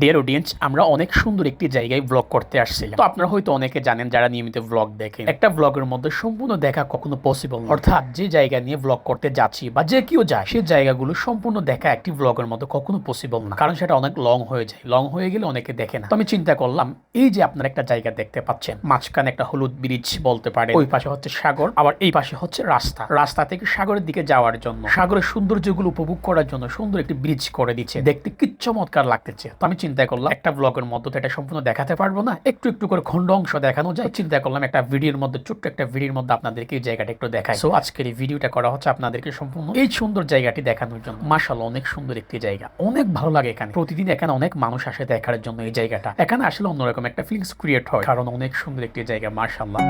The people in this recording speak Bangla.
ডিয়ার অডিয়েন্স আমরা অনেক সুন্দর একটি জায়গায় ব্লগ করতে আসছিলাম। তো আপনারা হয়তো অনেকে জানেন যারা নিয়মিত ব্লগ দেখেন। একটা ব্লগের মধ্যে সম্পূর্ণ দেখা কখনো পসিবল অর্থাৎ যে জায়গা নিয়ে ব্লগ করতে যাচ্ছি বা যে কেউ যায় সেই জায়গাগুলো সম্পূর্ণ দেখা একটি ব্লগের মধ্যে কখনো পসিবল না কারণ সেটা অনেক লং হয়ে যায়। লং হয়ে গেলে অনেকে দেখে না। তো আমি চিন্তা করলাম, এই যে আপনারা একটা জায়গা দেখতে পাচ্ছেন, মাঝখানে একটা হলুদ ব্রিজ বলতে পারে ওই পাশে হচ্ছে সাগর, আবার এই পাশে হচ্ছে রাস্তা। রাস্তা থেকে সাগরের দিকে যাওয়ার জন্য, সাগরের সৌন্দর্যগুলো উপভোগ করার জন্য সুন্দর একটি ব্রিজ করে দিচ্ছে। দেখতে কি চমৎকার লাগতেছে। তো আমি চিন্তা করলাম, একটা ব্লগের মধ্যে তো এটা সম্পূর্ণ দেখাতে পারব না। একটু একটু করে খণ্ড অংশ দেখানো যায়। চিন্তা করলাম একটা ভিডিওর মধ্যে, ছোট্ট একটা ভিডিওর মধ্যে আপনাদেরকে এই জায়গাটা একটু দেখাই। সো আজকের এই ভিডিওটা করা হচ্ছে আপনাদেরকে সম্পূর্ণ এই সুন্দর জায়গাটি দেখানোর জন্য। মাশাআল্লাহ, অনেক সুন্দর একটি জায়গা। অনেক ভালো লাগে এখানে। প্রতিদিন এখানে অনেক মানুষ আসে দেখার জন্য এই জায়গাটা। এখানে আসলে অন্যরকম একটা ফিলিংস ক্রিয়েট হয়। কারণ অনেক সুন্দর একটি জায়গা, মাশাআল্লাহ।